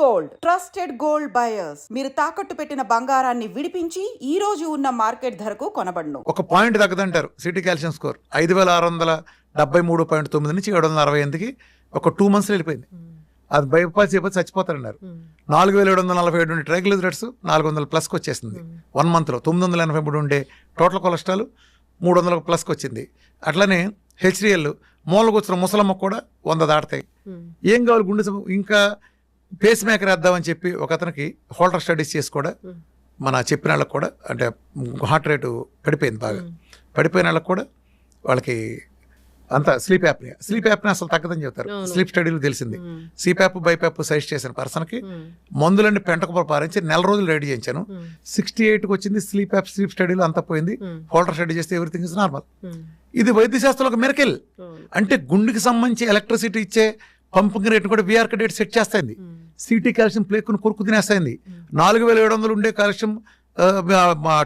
Gold. Trusted gold buyers. మీరు తాకట్టు పెట్టిన బంగారాన్ని విడిపించి ఈ రోజు ఉన్న మార్కెట్ ధరకు కొనబడును. ఒక పాయింట్ తగ్గదంటారు. సిటీ కాల్షియం స్కోర్ ఐదు వేల ఆరు వందల డెబ్బై మూడు పాయింట్ తొమ్మిది నుంచి ఏడు వందల అరవై ఎనిమిదికి ఒక టూ మంత్స్ వెళ్ళిపోయింది. అది బైపాస్ చేయకపోతే చచ్చిపోతారన్నారు నాలుగు వేల ఏడు వందల నలభై ఏడు ఉండే ట్రైగ్లిజరైడ్స్ నాలుగు వందల ప్లస్కి వచ్చేసింది. వన్ మంత్లో తొమ్మిది వందల ఎనభై మూడు ఉండే టోటల్ కొలెస్ట్రాల్ మూడు వందల ప్లస్కి వచ్చింది. అట్లనే హెచ్డిఎల్ మూలకు వచ్చిన ముసలమ్మ కూడా వంద దాడతాయి ఏం కావాలి గుండె ఇంకా పేస్ మేకర్ వేద్దామని చెప్పి ఒక అతనికి హోల్డర్ స్టడీస్ చేసి కూడా మన చెప్పిన వాళ్ళకి కూడా అంటే హార్ట్ రేటు పడిపోయింది బాగా. పడిపోయిన వాళ్ళకి కూడా వాళ్ళకి అంత స్లీప్ యాప్నియా స్లీప్ యాప్ని అసలు తగ్గదని చెప్తారు. స్లీప్ స్టడీలు తెలిసింది. సిప్యాప్ బైప్యాప్ సజెస్ట్ చేసిన పర్సన్కి మందులన్నీ పెంటకు పారించి నెల రోజులు రెడీ చేయించాను. సిక్స్టీ ఎయిట్కి వచ్చింది స్లీప్ యాప్ స్లీప్ స్టడీలో అంతా పోయింది. హోల్డర్ స్టడీ చేస్తే ఎవ్రీథింగ్ ఇస్ నార్మల్ ఇది వైద్య శాస్త్రంలో ఒక మెరకెల్ అంటే గుండెకి సంబంధించి ఎలక్ట్రిసిటీ ఇచ్చే పంపింగ్ రేట్ కూడా విఆర్ రేట్ సెట్ చేస్తాయింది సిటీ కాల్షియం ప్లేకును కొరుకు తినేస్తాయింది. నాలుగు వేల ఏడు వందలు ఉండే కాల్షియం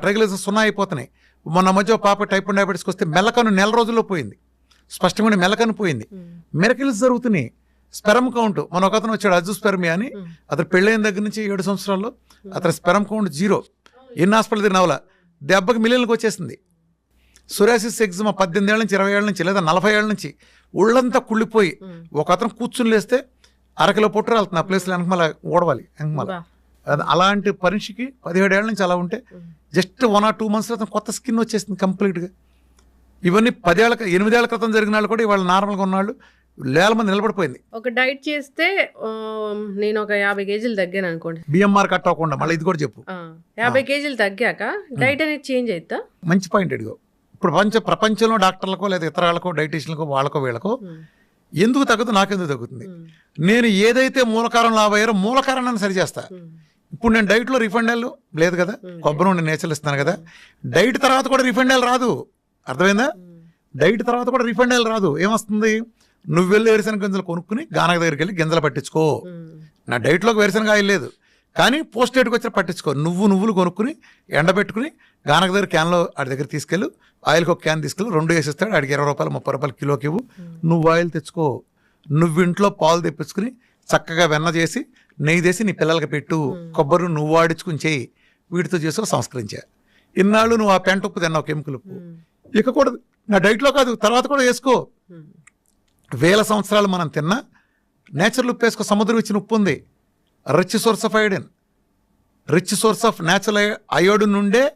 ట్రైగ్లైజర్స్ సున్నా అయిపోతున్నాయి మొన్న మధ్య పాప టైప్ వన్ డయాబెటీస్కి వస్తే మెల్లకను నెల రోజుల్లో పోయింది. స్పష్టమైన మెల్లకను పోయింది. మెరకిల్స్ జరుగుతున్నాయి. స్పెరమ్ కౌంట్ మన ఒక అతను వచ్చాడు అజు స్పెర్మియా అని అతను పెళ్ళైన దగ్గర నుంచి ఏడు సంవత్సరాల్లో అతని స్పెరమ్ కౌంట్ జీరో. ఎన్ని హాస్పిటల్ అవల? దెబ్బకి మిలియన్లకు వచ్చేసింది. సురాసిస్ ఎగ్జమా పద్దెనిమిది ఏళ్ళ నుంచి ఇరవై ఏళ్ళ నుంచి లేదా నలభై ఏళ్ళ నుంచి ఒళ్ళంతా కుళ్ళిపోయి ఒక అతను కూర్చుని లేస్తే అరకిలో పొట్టు రాలుతుంది ఆ ప్లేస్లో వెనకమల ఓడవాలి వెనకమల. అలాంటి పరీక్షకి పదిహేడు ఏళ్ళ నుంచి అలా ఉంటే just one or two months అతను కొత్త స్కిన్ వచ్చేసింది కంప్లీట్గా ఇవన్నీ పదేళ్ళ ఎనిమిదేళ్ళ క్రితం జరిగిన వాళ్ళు కూడా ఇవాళ నార్మల్గా ఉన్నాళ్ళు వేల మంది నిలబడిపోయింది. ఒక డైట్ చేస్తే నేను ఒక యాభై కేజీలు తగ్గాను అనుకోండి. బిఎంఆర్ కట్ అవ్వకుండా మళ్ళీ ఇది కూడా చెప్పు. యాభై కేజీలు తగ్గాక డైట్ అనేది చేంజ్ అవుతా మంచి పాయింట్ ఇదిగో ఇప్పుడు ప్రపంచ ప్రపంచంలో డాక్టర్లకో లేదా ఇతర వాళ్ళకో డైటీషియన్లకో వాళ్ళకో వీళ్ళకో ఎందుకు తగ్గుతుంది? నాకెందుకు తగ్గుతుంది? నేను ఏదైతే మూలకారం లాభయ్యారో మూలకారణాన్ని సరి చేస్తా. ఇప్పుడు నేను డైట్లో రిఫండ్ ఆయిల్ లేదు కదా? కొబ్బరి నుండి నేచర్లు ఇస్తాను కదా? డైట్ తర్వాత కూడా రిఫండ్ ఆయిల్ రాదు. అర్థమైందా? డైట్ తర్వాత కూడా రిఫండ్ ఆయిల్ రాదు. ఏమొస్తుంది? నువ్వు వెళ్ళి వేరుశనగ గింజలు కొనుక్కుని గానక దగ్గరికి వెళ్ళి గింజలు పట్టించుకో. నా డైట్లోకి వేరుశనగ ఆయిల్ లేదు. కానీ పోస్ట్ డేట్కి వచ్చి పట్టించుకో. నువ్వు నువ్వులు కొనుక్కుని ఎండబెట్టుకుని గానక దగ్గర క్యాన్లో ఆడి దగ్గర తీసుకెళ్ళు ఆయిల్కి ఒక క్యాన్ తీసుకెళ్ళి రెండు వేసిస్తాడు ఆడికి ఇరవై రూపాయలు ముప్పై రూపాయలు కిలోకి ఇవ్వు. నువ్వు ఆయిల్ తెచ్చుకో. నువ్వు ఇంట్లో పాలు తెప్పించుకుని చక్కగా వెన్న చేసి నెయ్యి చేసి నీ పిల్లలకి పెట్టు. కొబ్బరి నువ్వు వాడించుకుని చేయి. వీటితో చేసుకో సంస్కరించా. ఇన్నాళ్ళు నువ్వు ఆ పెంట ఉప్పు తిన్నావు కెమికల్ ఉప్పు. ఇక కూడా నా డైట్లో కాదు తర్వాత కూడా వేసుకో. వేల సంవత్సరాలు మనం తిన్నా నేచురల్ ఉప్పు వేసుకో సముద్రం ఇచ్చిన ఉప్పు ఉంది. Rich source of iodine rich source of natural iodine నుండే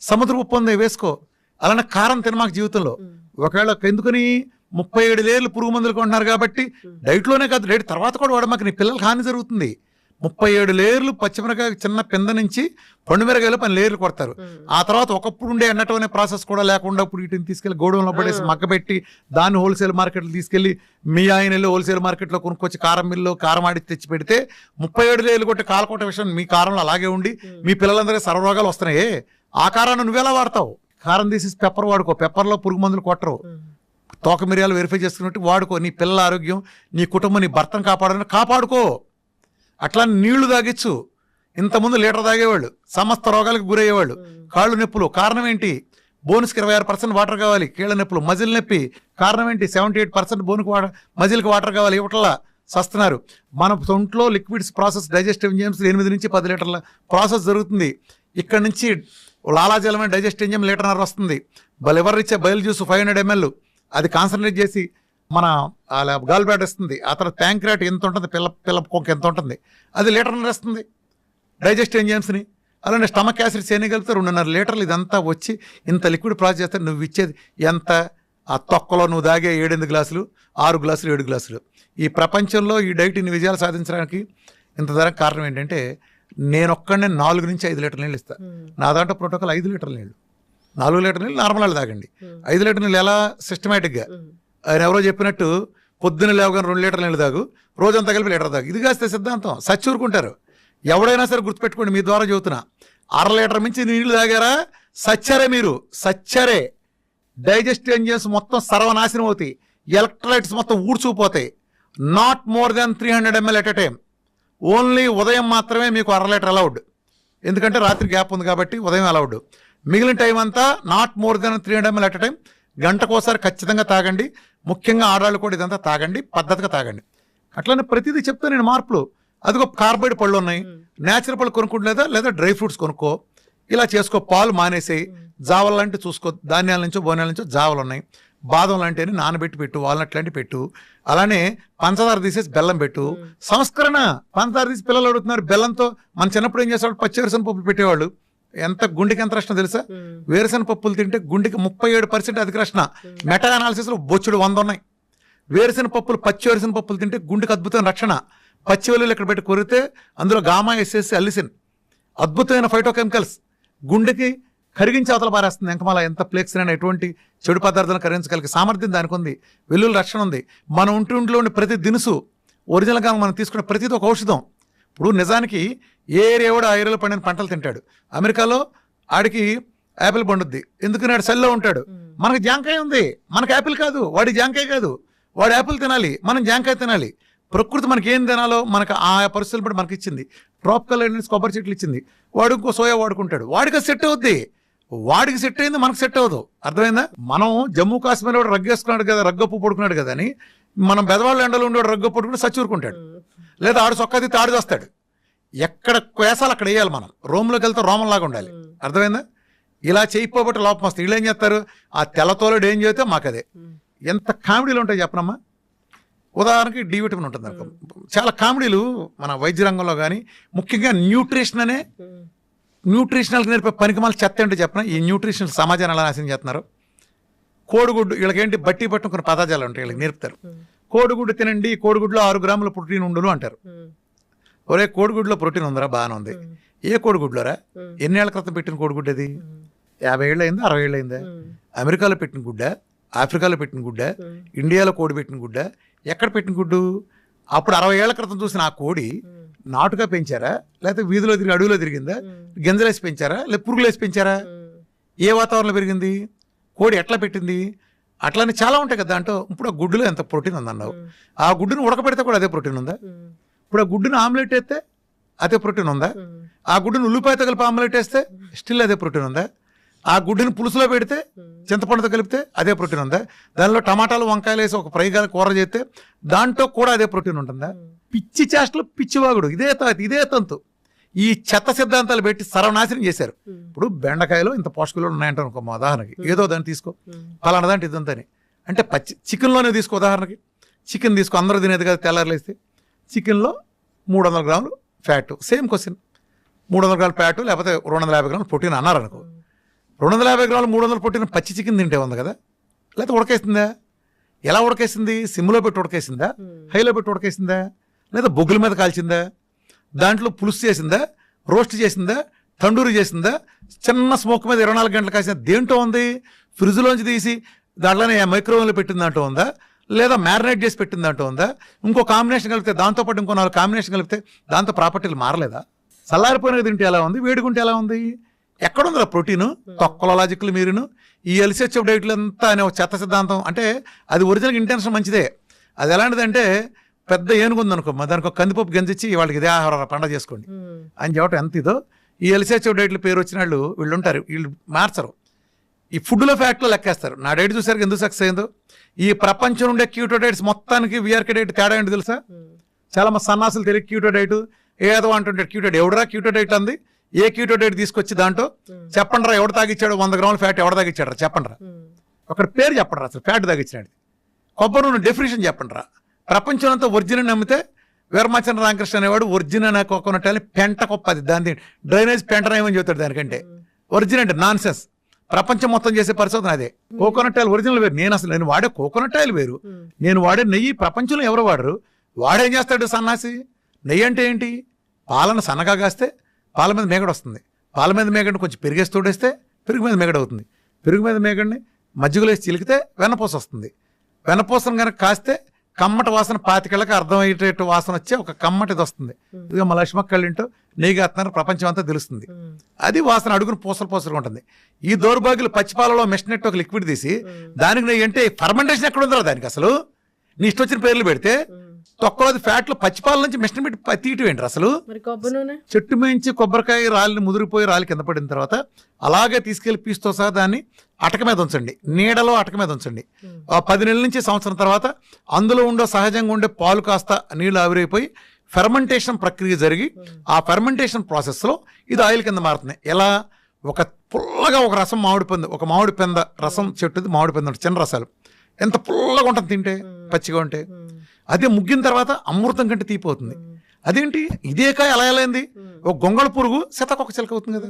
సముద్ర ఉప్పు ఉంది వేసుకో. అలానే కారం తినమాక జీవితంలో. ఒకవేళ ఎందుకని ముప్పై ఏడు లేర్లు పురుగు మందులు కొంటున్నారు కాబట్టి డైట్లోనే కాదు డైట్ తర్వాత కూడా వాడమాక నీ పిల్లలకి హాని జరుగుతుంది. ముప్పై ఏడు లేర్లు పచ్చిమిరకాయ చిన్న పింద నుంచి పండుమిరకాయలు పని లేర్లు కొడతారు. ఆ తర్వాత ఒకప్పుడు ఉండే ఎండటం అనే ప్రాసెస్ కూడా లేకుండా ఇప్పుడు వీటిని తీసుకెళ్ళి గోడౌన్లో పడేసి మగ్గబెట్టి దాన్ని హోల్సేల్ మార్కెట్లో తీసుకెళ్ళి మీ ఆయన వెళ్ళి హోల్సేల్ మార్కెట్లో కొనుక్కొచ్చి కారం మిల్లు కారం ఆడి తెచ్చి పెడితే ముప్పై ఏడు లేర్లు కొట్టి కాలకొట్ట విషయం మీ కారంలో అలాగే ఉండి మీ పిల్లలందరికీ సర్వరోగాలు వస్తున్నాయి. ఆ కారాన్ని నువ్వెలా వాడతావు? కారం తీసి పెప్పర్ వాడుకో. పెప్పర్లో పురుగు మందులు కొట్టరు. తోక మిరియాలు వెరిఫై చేసుకున్నట్టు వాడుకో. నీ పిల్లల ఆరోగ్యం నీ కుటుంబం నీ భర్తను కాపాడాలని కాపాడుకో. అట్లా నీళ్ళు తాగిచ్చు. ఇంతకుముందు లీటర్ తాగేవాళ్ళు సమస్త రోగాలకు గురయ్యేవాళ్ళు. కాళ్ళు నొప్పులు కారణం ఏంటి? బోన్స్కి ఇరవై ఆరు పర్సెంట్ వాటర్ కావాలి కీళ్ళ నొప్పులు మజిల్ నొప్పి. కారణం ఏంటి? సెవెంటీ ఎయిట్ పర్సెంట్ బోన్కి వాటర్ మజిల్కి వాటర్ కావాలి ఇవట్లా సస్తున్నారు. మన సొంట్లో లిక్విడ్స్ ప్రాసెస్ డైజెస్టివ్ ఎంజైమ్స్ ఎనిమిది నుంచి పది లీటర్ల ప్రాసెస్ జరుగుతుంది. ఇక్కడ నుంచి లాలాజలమైన డైజెస్ట్ ఎంజైమ్ లీటర్నర వస్తుంది. లివర్ ఇచ్చే బయలు జ్యూస్ ఫైవ్ హండ్రెడ్ ఎంఎల్ అది కాన్సన్ట్రేట్ చేసి మన గాల్ బ్లాడ్ ఇస్తుంది ఆ తర్వాత ప్యాంక్రాట్ ఎంత ఉంటుంది పిల్ల పిల్ల కొంక ఎంత ఉంటుంది అది లీటర్నర ఇస్తుంది డైజెస్ట్ ఎంజైమ్స్ని అలానే స్టమక్ యాసిడ్స్ ఎన్ని కలిపితే రెండున్నర లీటర్లు ఇదంతా వచ్చి ఇంత లిక్విడ్ ప్రాసెస్ చేస్తే నువ్వు ఇచ్చేది ఎంత? ఆ తొక్కలో నువ్వు దాగే ఏడెనిమిది గ్లాసులు ఆరు గ్లాసులు ఏడు గ్లాసులు. ఈ ప్రపంచంలో ఈ డైట్ ఇన్ని విజయాలు సాధించడానికి ఇంత ధర కారణం ఏంటంటే నేను ఒక్కడనే నాలుగు నుంచి ఐదు లీటర్ల నీళ్ళు ఇస్తాను నా దాంట్లో ప్రోటోకాల్ ఐదు లీటర్ల నీళ్ళు. నాలుగు లీటర్ నీళ్ళు నార్మల్ వాళ్ళు తాగండి. ఐదు లీటర్ నీళ్ళు ఎలా సిస్టమేటిక్గా? ఆయన ఎవరో చెప్పినట్టు పొద్దున లేవగానే రెండు లీటర్ల నీళ్ళు తాగు రోజంతా కలిపి లీటర్ తాగు. ఇది కాస్తే సిద్ధాంతం. సచ్చూరుకుంటారు ఎవడైనా సరే గుర్తుపెట్టుకోండి మీ ద్వారా చదువుతున్నా అర లీటర్ మించి నీళ్ళు తాగారా? సచ్చరే మీరు. సచ్చరే. డైజెస్ట్ ఎంజిన్స్ మొత్తం సర్వనాశనం అవుతాయి. ఎలక్ట్రోలైట్స్ మొత్తం ఊడ్చుకుపోతాయి. Not more than three hundred ML at a time only ఉదయం మాత్రమే మీకు అర లీటర్ అలౌడ్ ఎందుకంటే రాత్రి గ్యాప్ ఉంది కాబట్టి ఉదయం అలౌడ్ మిగిలిన టైం అంతా not more then three hundred ML at time గంటకోసారి ఖచ్చితంగా తాగండి. ముఖ్యంగా ఆడవాళ్ళు కూడా ఇదంతా తాగండి. పద్ధతిగా తాగండి. అట్లనే ప్రతిదీ చెప్తా నేను మార్పులు. అదిగో కార్బైడ్ పళ్ళు ఉన్నాయి. నేచురల్ పళ్ళు కొనుక్కుంటలేదా లేదా డ్రై ఫ్రూట్స్ కొనుక్కో. ఇలా చేసుకో పాలు మానేసేయి. జావలు లాంటివి చూసుకో. ధాన్యాల నుంచో బోనాల నుంచో జావలు ఉన్నాయి. బాదం లాంటివి నానబెట్టి పెట్టు వాల్నట్ లాంటివి పెట్టు. అలానే పంచదార తీసేసి బెల్లం పెట్టు. సంస్కరణ పంచదార తీసి పిల్లలు అడుగుతున్నారు. బెల్లంతో మన చిన్నప్పుడు ఏం చేసేవాడు పచ్చివరసన పప్పులు పెట్టేవాళ్ళు. ఎంత గుండెకి ఎంత రక్షణ తెలుసా? వేరుశనగ పప్పులు తింటే గుండెకి ముప్పై ఏడు పర్సెంట్ అధిక రక్షణ మెటా అనాలిసిస్లో బొచ్చుడు వంద ఉన్నాయి. వేరుశనగ పప్పులు పచ్చి వేరుశనగ పప్పులు తింటే గుండెకి అద్భుతమైన రక్షణ. పచ్చి వెల్లుల్లి ఇక్కడ పెట్టి కొరితే అందులో గామా ఎస్ఎస్ అల్లిసిన్. అద్భుతమైన ఫైటోకెమికల్స్ గుండెకి కరిగించి అవతల పారేస్తుంది ఎంకమాల. ఎంత ప్లేక్స్ అయినా ఎటువంటి చెడు పదార్థాలను కరిగించగలిగే సామర్థ్యం దానికి ఉంది. వెల్లుల్లి రక్షణ ఉంది. మన ఒంటి ఉండే ప్రతి దినుసు ఒరిజినల్గా మనం తీసుకునే ప్రతిది ఒక ఔషధం. ఇప్పుడు నిజానికి ఏ ఏరియా కూడా ఆ ఏరియాలో పండిన పంటలు తింటాడు. అమెరికాలో ఆడికి యాపిల్ పండుద్ది. ఎందుకు నాడు సెల్లో ఉంటాడు. మనకి జాంకాయ ఉంది. మనకి యాపిల్ కాదు. వాడి జాంకాయ కాదు. వాడు యాపిల్ తినాలి. మనం జాంకాయ తినాలి. ప్రకృతి మనకి ఏం తినాలో మనకు ఆ పరిస్థితులు బట్టి మనకి ఇచ్చింది. ట్రాపికల్ ఎలిమెంట్స్ కొబ్బరి చెట్లు ఇచ్చింది. వాడు ఇంకో సోయా వాడుకుంటాడు. వాడికి సెట్ అవుద్ది. వాడికి సెట్ అయింది మనకు సెట్ అవ్వదు. అర్థమైందా? మనం జమ్మూ కాశ్మీర్ వాడు రగ్గేసుకున్నాడు కదా రగ్గప్పు పడుకున్నాడు కదా అని మనం బెదవాళ్ళ ఎండలో ఉండేవాడు రగ్గప్పు పడుకుని సచ్చూరుకుంటాడు లేదా ఆడు సొక్కది తాడు చేస్తాడు. ఎక్కడ వేసాలు అక్కడ వేయాలి మనం. రోమ్లోకి వెళ్తే రోమంలాగా ఉండాలి. అర్థమైందా? ఇలా చేయకపోబట్టి లోపం వస్తుంది. వీళ్ళు ఏం చేస్తారు? ఆ తెల్లతోలుడు ఏం చేస్తే మాకు అదే ఎంత కామెడీలు ఉంటాయి చెప్పనమ్మా? ఉదాహరణకి డి విటమిన్ ఉంటుంది అనుకో. చాలా కామెడీలు మన వైద్య రంగంలో కానీ ముఖ్యంగా న్యూట్రిషన్ అనే న్యూట్రిషనల్కి నేర్పే పనికిమాల చెత్త ఏంటో చెప్పిన? ఈ న్యూట్రిషనల్ సమాజాన్ని ఎలా నాశనం చేస్తున్నారు? కోడిగుడ్డు వీళ్ళకేంటి? బట్టి పట్టుకుని కొన్ని పదార్థాలు ఉంటాయి వీళ్ళకి నేర్పుతారు. కోడిగుడ్డు తినండి కోడిగుడ్లో ఆరు గ్రాముల ప్రోటీన్ ఉండును అంటారు. ఒరే కోడిగుడ్లో ప్రోటీన్ ఉందిరా బాగానే ఉంది. ఏ కోడిగుడ్లోరా ఎన్నేళ్ళ క్రితం పెట్టిన కోడిగుడ్డు అది యాభై ఏళ్ళు అయిందా అరవై ఏళ్ళు అయిందా అమెరికాలో పెట్టిన గుడ్డ ఆఫ్రికాలో పెట్టిన గుడ్డ ఇండియాలో కోడి పెట్టిన గుడ్డ ఎక్కడ పెట్టిన గుడ్డు? అప్పుడు అరవై ఏళ్ళ క్రితం చూసిన ఆ కోడి నాటుగా పెంచారా? లేకపోతే వీధిలో తిరిగి అడవిలో తిరిగిందా? గింజలేసి పెంచారా? లేదా పురుగులేసి పెంచారా? ఏ వాతావరణంలో పెరిగింది? కోడి ఎట్లా పెట్టింది? అట్లానే చాలా ఉంటాయి కదా దాంట్లో ఇప్పుడు ఆ గుడ్డులో ఎంత ప్రోటీన్ ఉందన్నావు. ఆ గుడ్డును ఉడకబెడితే కూడా అదే ప్రోటీన్ ఉందా? ఇప్పుడు ఆ గుడ్డును ఆమ్లెట్ వేస్తే అదే ప్రోటీన్ ఉందా? ఆ గుడ్డును ఉల్లిపాయతో కలిపి ఆమ్లెట్ వేస్తే స్టిల్ అదే ప్రోటీన్ ఉందా? ఆ గుడ్డుని పులుసులో పెడితే చింతపండుతో కలిపితే అదే ప్రోటీన్ ఉందా? దానిలో టమాటాలు వంకాయలు వేసి ఒక ఫ్రై కానీ కూర చేస్తే దాంట్లో కూడా అదే ప్రోటీన్ ఉంటుందా? పిచ్చి చేష్టలు పిచ్చివాగుడు ఇదే ఇదే తంతు. ఈ చెత్త సిద్ధాంతాలు పెట్టి సర్వనాశనం చేశారు. ఇప్పుడు బెండకాయలో ఇంత పోషకాలు ఉన్నాయంట అనుకో ఉదాహరణకి. ఏదో దాన్ని తీసుకో. ఫలానా దాంట్లో ఇదంతని అంటే పచ్చి చికెన్లోనే తీసుకో ఉదాహరణకి. చికెన్ తీసుకో అందరూ తినేది కదా తెల్లారులేస్తే చికెన్లో మూడు వందల గ్రాములు ఫ్యాట్. Same question. మూడు వందల గ్రాములు ఫ్యాట్ లేకపోతే రెండు వందల యాభై గ్రాములు ప్రోటీన్ అన్నారు అనుకో. రెండు వందల యాభై గ్రాములు మూడు వందల ప్రోటీన్ పచ్చి చికెన్ తింటే ఉంది కదా. లేకపోతే ఉడకేసిందా? ఎలా ఉడకేసింది? సిమ్లో పెట్టి ఉడకేసిందా? హైలో పెట్టి ఉడకేసిందా? లేదా బొగ్గుల మీద కాల్చిందా? దాంట్లో పులుసు చేసిందా? రోస్ట్ చేసిందా? తండూరి చేసిందా? చిన్న స్మోక్ మీద ఇరవై నాలుగు గంటలు కాసిన దేంట్లో ఉంది? ఫ్రిడ్జ్లోంచి తీసి దాంట్లోనే మైక్రోవేవ్లో పెట్టిన దాంట్లో ఉందా? లేదా మ్యారినేట్ చేసి పెట్టిన దాంట్లో ఉందా? ఇంకో కాంబినేషన్ కలిపితే దాంతోపాటు ఇంకో నాలుగు కాంబినేషన్ కలిపితే దాంతో ప్రాపర్టీలు మారలేదా? చల్లారిపోయినది తింటే ఎలా ఉంది? వేడిగుంటే ఎలా ఉంది? ఎక్కడుందిరా ప్రోటీన్? తొక్కల లాజిక్లు మీరును? ఈ ఎల్సిహెచ్ఎఫ్ డైట్లు అంతా అనే ఒక చెత్త సిద్ధాంతం అంటే అది ఒరిజినల్ ఇంటెన్షన్ మంచిదే. అది ఎలాంటిదంటే పెద్ద ఏనుగు ఉందనుకో మరి దానికి ఒక కందిపప్పు గంజిచ్చి వాళ్ళకి ఇదే ఆహారం పండగ చేసుకోండి. అని చెప్పడం ఎంత ఇదో. ఈ ఎల్సిహెచ్ఎఫ్ డైట్లు పేరు వచ్చిన వాళ్ళు వీళ్ళు ఉంటారు వీళ్ళు మార్చరు. ఈ ఫుడ్లో ఫ్యాక్ట్లో లెక్కేస్తారు. నా డైట్ చూసారు ఎందుకు సక్సెస్ అయిందో. ఈ ప్రపంచం ఉండే క్యూటో డైట్స్ మొత్తానికి విఆర్కే డైట్ తేడా ఏంటి తెలుసా? చాలా మంది సన్నాసులు తెలియదు క్యూటో డైట్ ఏదో అంటుంటాడు క్యూటో డైట్. ఎవడరా క్యూటో డైట్ అంది? ఏ క్యూటో డైట్ తీసుకొచ్చి దాంట్లో? చెప్పండి రా ఎవడు తాగిచ్చాడు? వంద గ్రాముల ఫ్యాట్ ఎవడు తాగిచ్చాడు రా? చెప్పండి రా. ఒకటి పేరు చెప్పండి రా అసలు ఫ్యాట్ తాగిచ్చినాడు కొబ్బరి నూనె డెఫినేషన్ చెప్పండి రా. ప్రపంచం అంతా ఒరిజినల్ నమ్మితే వీరమాచంద్ర రామకృష్ణ అనేవాడు ఒరిజినల్ కోకోనట్ అని పెంట గొప్ప అది దాని డ్రైనేజ్ పెంట ఏమని చెబుతాడు దానికంటే. ఒరిజినల్ అంటే నాన్ సెన్స్ ప్రపంచం మొత్తం చేసే పరిశోధన అదే. కోకోనట్ ఆయిల్ ఒరిజినల్ వేరు. నేను అసలు నేను వాడే కోకోనట్ ఆయిల్ వేరు నేను వాడే నెయ్యి ప్రపంచంలో ఎవరు వాడరు? వాడేం చేస్తాడు సన్నాసి? నెయ్యి అంటే ఏంటి? పాలను సన్నగా కాస్తే పాల మీద మేగడ వస్తుంది. పాల మీద మేగడిని కొంచెం పెరిగేసి తోడేస్తే పెరుగు మీద మేగడ అవుతుంది. పెరుగు మీద మేగడిని మజ్జిగలో వేసి చిలికితే వెన్నపూస వస్తుంది. వెన్నపూసను కనుక కాస్తే కమ్మటి వాసన పాతికళ్ళకి అర్థమయ్యేటట్టు వాసన వచ్చే ఒక కమ్మటిది వస్తుంది. ఇదిగో మా లక్ష్మక్కళ్ళింటో నెయ్యి కాస్తున్నారు ప్రపంచం అంతా తెలుస్తుంది. అది వాసన అడుగును పూసలు పూసలుగా ఉంటుంది. ఈ దౌర్భాగ్యులు పచ్చిపాలలో మెషినెట్ ఒక లిక్విడ్ తీసి దానికి నెయ్యి అంటే ఫర్మెంటేషన్ ఎక్కడ ఉందో దానికి అసలు? నీ ఇష్టం వచ్చిన పేర్లు పెడితే తొక్కలోది ఫ్యాట్లు పచ్చిపాల నుంచి మెషిన్ పెట్టి తీయటం ఏంటి అసలు? చెట్టు మేంచి కొబ్బరికాయ రాలిని ముదిరిపోయి రాలి కింద పడిన తర్వాత అలాగే తీసుకెళ్ళి పీస్తో సహా దాన్ని అటక మీద ఉంచండి. నీడలో అటక మీద ఉంచండి. పది నెలల నుంచి సంవత్సరం తర్వాత అందులో ఉండే సహజంగా ఉండే పాలు కాస్త నీళ్ళు ఆవిరైపోయి ఫెర్మెంటేషన్ ప్రక్రియ జరిగి ఆ ఫెర్మెంటేషన్ ప్రాసెస్లో ఇది ఆయిల్ కింద మారుతుంది ఎలా? ఒక పుల్లగా ఒక రసం మామిడి పండు ఒక మామిడి పెంద రసం చెట్టుది మామిడి పెంద చిన్న రసాలు. ఎంత పుల్లగా ఉంటుంది తింటే? పచ్చిగా ఉంటే? అదే ముగ్గిన తర్వాత అమృతం కంటే తీపిపోతుంది అదేంటి? ఇదే కాయ అలా ఎలా అయింది? ఒక గొంగళ పురుగు శతకొక చిలక అవుతుంది కదా.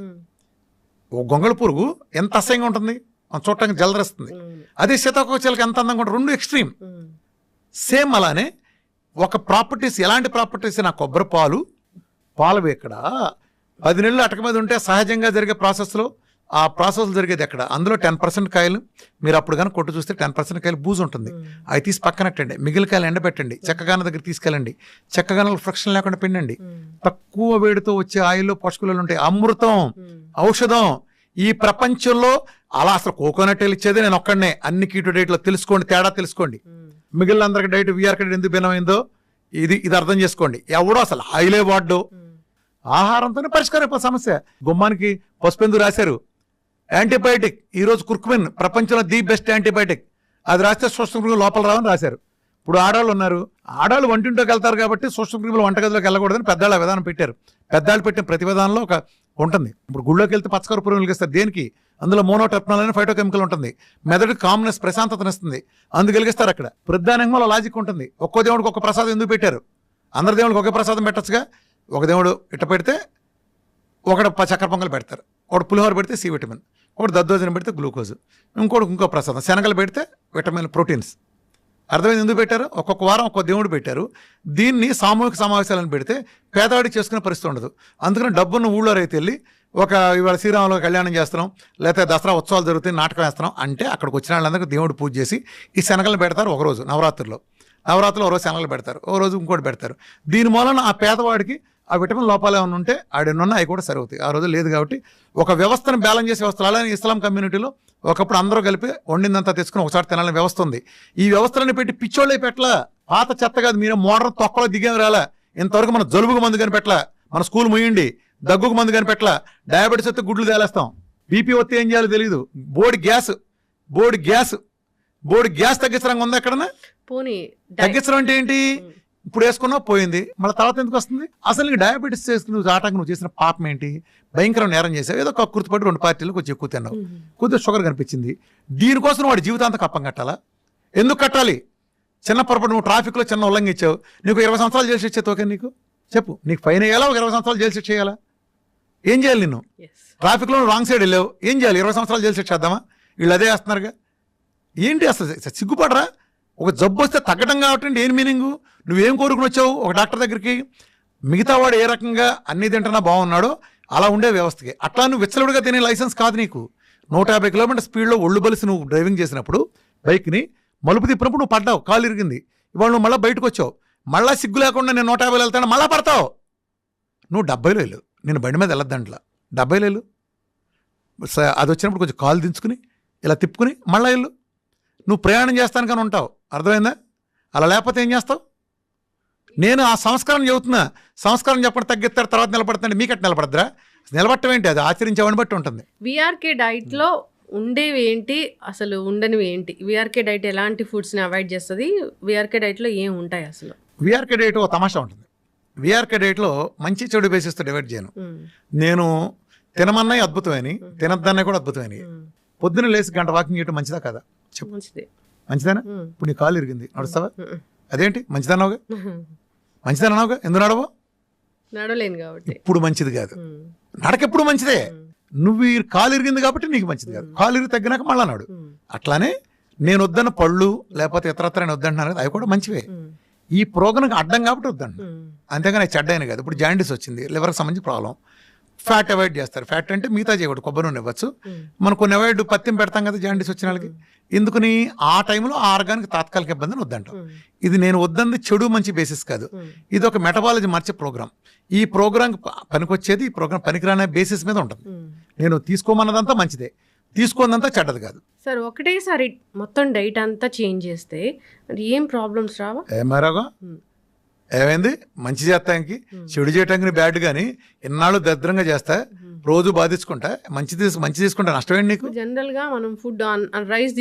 ఒక గొంగళ పురుగు ఎంత అసహ్యంగా ఉంటుంది? చూడటానికి జలదరిస్తుంది అదే శతకొక చిలక ఎంత అందంగా ఉంటుంది? రెండు ఎక్స్ట్రీమ్ సేమ్ అలానే ఒక ప్రాపర్టీస్ ఎలాంటి ప్రాపర్టీస్ నా కొబ్బరి పాలు? పాలు ఎక్కడ పది నెలలు అటక మీద ఉంటే సహజంగా జరిగే ప్రాసెస్లో ఆ ప్రాసెస్ జరిగేది ఎక్కడ? అందులో టెన్ పర్సెంట్ కాయలు మీరు అప్పుడు కానీ కొట్టు చూస్తే టెన్ పర్సెంట్ కాయలు బూజు ఉంటుంది. అవి తీసి పక్కనట్టండి మిగిలిన కాయలు ఎండబెట్టండి. చెక్కగాన దగ్గర తీసుకెళ్ళండి. చెక్కగానలు ఫ్రిక్షన్ లేకుండా పిండండి. తక్కువ వేడితో వచ్చే ఆయిల్లో పోషకులు ఉంటాయి. అమృతం ఔషధం ఈ ప్రపంచంలో అలా అసలు కోకోనట్ ఇచ్చేది నేను ఒక్కడనే. అన్ని కీటో డైట్లో తెలుసుకోండి తేడా తెలుసుకోండి. మిగిలిన అందరికి డైట్ విఆర్ డైట్ ఎందుకు భిన్నమైందో ఇది ఇది అర్థం చేసుకోండి. ఎవడో అసలు ఆయిలే వాడ్డు ఆహారంతోనే పరిష్కారం సమస్య. గుమ్మానికి పసుపెందుకు రాశారు? యాంటీబయాటిక్ ఈ రోజు కుర్కుమిన్. ప్రపంచంలో ది బెస్ట్ యాంటీబయాటిక్ అది రాస్తే సూక్ష్మక్రిములు లోపల రావని రాశారు. ఇప్పుడు ఆడాళ్ళు ఉన్నారు. ఆడాళ్ళు వంటింట్లోకి వెళ్తారు కాబట్టి సూక్ష్మక్రిములు వంటగదిలోకి వెళ్ళకూడదని పెద్దాళ్ళ విధానం పెట్టారు. పెద్దాళ్ళు పెట్టిన ప్రతి విధానంలో ఒక ఉంటుంది. ఇప్పుడు గుళ్ళోకి వెళ్తే పచ్చకర పురుగులు వెలిగిస్తారు దేనికి? అందులో మోనోటెప్నాల్ అనే ఫైటోకెమికల్ ఉంటుంది. మెదడుకి కామ్నెస్ ప్రశాంతతనిస్తుంది అందుకు వెలిగిస్తారు అక్కడ. ప్రధానంగా లాజిక్ ఉంటుంది. ఒక్కో దేవుడికి ఒక ప్రసాదం ఎందుకు పెట్టారు? అందరి దేవుడికి ఒకే ప్రసాదం పెట్టచ్చుగా? ఒక దేవుడు ఇట్ట పెడితే ఒకడు ప- చక్కెర పొంగల్ పెడతారు. ఒకటి పులిహోర పెడితే సి విటమిన్ ఒకటి దద్దోజనం పెడితే గ్లూకోజ్ ఇంకోటి ఇంకో ప్రసాదం. శనగలు పెడితే విటమిన్ ప్రోటీన్స్. అర్థమైంది ఎందుకు పెట్టారు? ఒక్కొక్క వారం ఒక్కొక్క దేవుడు పెట్టారు. దీన్ని సామూహిక సమావేశాలను పెడితే పేదవాడి చేసుకునే పరిస్థితి ఉండదు. అందుకని డబ్బున్న ఊళ్ళో రైతు వెళ్ళి ఒక ఇవాళ శ్రీరాములు కళ్యాణం చేస్తున్నాం లేకపోతే దసరా ఉత్సవాలు జరుగుతాయి నాటకం వేస్తున్నాం అంటే అక్కడికి వచ్చిన వాళ్ళందరికీ దేవుడు పూజ చేసి ఈ శనగలను పెడతారు ఒకరోజు నవరాత్రుల్లో నవరాత్రులు. ఒక రోజు శనగలు పెడతారు ఓ రోజు ఇంకోటి పెడతారు. దీని మూలన ఆ పేదవాడికి ఆ విటమిన్ లోపాలు ఏమైనా ఉంటే ఆడెన్నున్నా అవి కూడా సరివుతాయి ఆ రోజు లేదు కాబట్టి ఒక వ్యవస్థను బ్యాలెన్స్ చేసే వ్యవస్థలు అలానే ఇస్లాం కమ్యూనిటీలో ఒకప్పుడు అందరూ కలిపి వండిందంతా తెచ్చుకుని ఒకసారి తినాలని వ్యవస్థ ఉంది. ఈ వ్యవస్థలను పెట్టి పిచ్చోళ్ళే పెట్టలా? పాత చెత్త కాదు మీరు మోడర్న్ తొక్కలో దిగేం రాలా? ఇంతవరకు మన జలుబుకు మందు కనిపెట్టలా? మన స్కూల్ ముయ్యండి దగ్గుకు మందు కనిపెట్టలా? డయాబెటీస్ వస్తే గుడ్లు తేలేస్తాం. బీపీ వస్తే ఏం చేయాలో తెలియదు board gas board gas board gas తగ్గించడం ఉందా ఎక్కడన్నా? పోనీ తగ్గించడం అంటే ఏంటి? ఇప్పుడు వేసుకున్నావు పోయింది. మళ్ళీ తర్వాత ఎందుకు వస్తుంది? అసలు నీకు డయాబెటీస్ చేసుకుని నువ్వు ఆటంకి నువ్వు చేసిన పాపం ఏంటి? భయంకరం నేరం చేసావు. ఏదో ఒక గుర్తుపడి రెండు పార్టీలు కొంచెం ఎక్కువ తిన్నావు. కొద్దిగా షుగర్ కనిపించింది. దీనికోసం వాడి జీవితాంతం కప్పం కట్టాలా? ఎందుకు కట్టాలి? చిన్న పొరపాటు నువ్వు ట్రాఫిక్లో చిన్న ఉల్లంఘించావు. నీకు ఇరవై సంవత్సరాలు జైలు శిక్ష తోకే నీకు? చెప్పు. నీకు ఫైన్ వేయాలా? ఒక ఇరవై సంవత్సరాలు జైలు శిక్ష చేయాలా ఏం చేయాలి నిన్ను. ట్రాఫిక్లో రాంగ్ సైడ్ వెళ్ళావు. ఏం చేయాలి? ఇరవై సంవత్సరాలు జైలు శిక్ష చేద్దామా వీళ్ళు అదే వేస్తున్నారుగా. ఏంటి అసలు? సిగ్గుపడరా? ఒక జబ్బు వస్తే తగ్గడం కాబట్టి ఏం మీనింగ్? నువ్వేం కోరుకుని వచ్చావు? ఒక డాక్టర్ దగ్గరికి మిగతా వాడు ఏ రకంగా అన్ని తింటున్నా బాగున్నాడో అలా ఉండే వ్యవస్థకి. అట్లా నువ్వు విచ్చలవిడిగా తినే లైసెన్స్ కాదు నీకు. నూట యాభై కిలోమీటర్ స్పీడ్లో ఒళ్ళు బలిసి నువ్వు డ్రైవింగ్ చేసినప్పుడు బైక్ని మలుపు తిప్పినప్పుడు నువ్వు పడ్డావు కాలు ఇరిగింది. ఇవాళ నువ్వు మళ్ళీ బయటకు వచ్చావు. మళ్ళీ సిగ్గు లేకుండా నేను నూట యాభైలో వెళ్తాను మళ్ళీ పడతావు. నువ్వు డెబ్బైలో వెళ్ళు. నేను బండి మీద వెళ్ళొద్దంట్లా. డెబ్బైలో వెళ్ళు. అది వచ్చినప్పుడు కొంచెం కాలు దించుకుని ఇలా తిప్పుకుని మళ్ళీ వెళ్ళు. నువ్వు ప్రయాణం చేస్తాను కానీ ఉంటావు. అర్థమైందా? అలా లేకపోతే ఏం చేస్తావు? నేను ఆ సంస్కారం చెబుతున్నా. సంస్కారం చెప్పడం తగ్గిస్తారు తర్వాత నిలబడతాండి మీకట్ నిలబడద్దురా? నిలబడటం ఏంటి? అది ఆచరించేవాడిని బట్టి ఉంటుంది. విఆర్కే డైట్లో ఉండేవి ఏంటి? అసలు ఉండనివి ఏంటి? విఆర్కే డైట్ ఎలాంటి ఫుడ్స్ని అవాయిడ్ చేస్తుంది? విఆర్కే డైట్లో ఏం ఉంటాయి అసలు? విఆర్కే డేట్ ఒక తమాషా ఉంటుంది. విఆర్కే డేట్లో మంచి చెడు బేసిస్తో డివైడ్ చేయను. నేను తినమన్నాయి అద్భుతమైనవి తినద్దన్నాయి కూడా అద్భుతమైనవి ఉమ్, పొద్దున్న లేచి గంట వాకింగ్ చేయడం మంచిదా కదా? చెప్పు. మంచిది. మంచిదేనా? ఇప్పుడు నీ కాలు ఇరిగింది. నడుస్తావా? అదేంటి? మంచిదన్నావుగా. మంచిదన్నావుగా ఎందుకు నడవో నడవలేను కాబట్టి. ఇప్పుడు మంచిది కాదు. నడక ఎప్పుడు మంచిదే? నువ్వు కాలు ఇరిగింది కాబట్టి నీకు మంచిది కాదు. కాలు ఇరిగి తగ్గినాక మళ్ళా నాడు. అట్లానే నేను వద్దన్న పళ్ళు లేకపోతే ఇతరత్ర నేను వద్దంటున్నాను కదా అవి కూడా మంచివే. ఈ ప్రోగ్రామ్కి అడ్డం కాబట్టి వద్దంటున్నాను. అంతేగాని చెడ్డైన కాదు. ఇప్పుడు జాండీస్ వచ్చింది. లివర్కి సంబంధించి ప్రాబ్లం ఫ్యాట్ అవాయిడ్ చేస్తారు. ఫ్యాట్ అంటే మిగతా చేయకూడదు కొబ్బరి నూనె ఇవ్వచ్చు. మనం కొన్ని అవాయిడ్ పత్యం పెడతాం కదా జాండీస్ వచ్చిన వాళ్ళకి. ఎందుకని ఆ టైంలో ఆర్గానికి తాత్కాలిక ఇబ్బందిని వద్దంటాం. ఇది నేను వద్దంది చెడు మంచి బేసిస్ కాదు. ఇది ఒక మెటబాలజీ మార్చే ప్రోగ్రామ్ ఈ ప్రోగ్రామ్ పనికొచ్చేది ఈ ప్రోగ్రామ్ పనికిరానే బేసిస్ మీద ఉంటుంది. నేను తీసుకోమన్నదంతా మంచిదే. తీసుకోనంతా చెడ్డది కాదు. సార్ ఒకటేసారి మొత్తం డైట్ అంతా చేంజ్ చేస్తే ఏం ప్రాబ్లమ్స్ రావా? ఏమారాగా ఏమైంది? మంచి చేస్తానికి చెడు చేయటానికి బ్యాడ్ కానీ ఇన్నాళ్ళు దరిద్రంగా చేస్తా రోజు బాధించుకుంటా మంచి మంచి తీసుకుంటా నష్టమేంటి నీకు? జనరల్గా మనం ఫుడ్ రైస్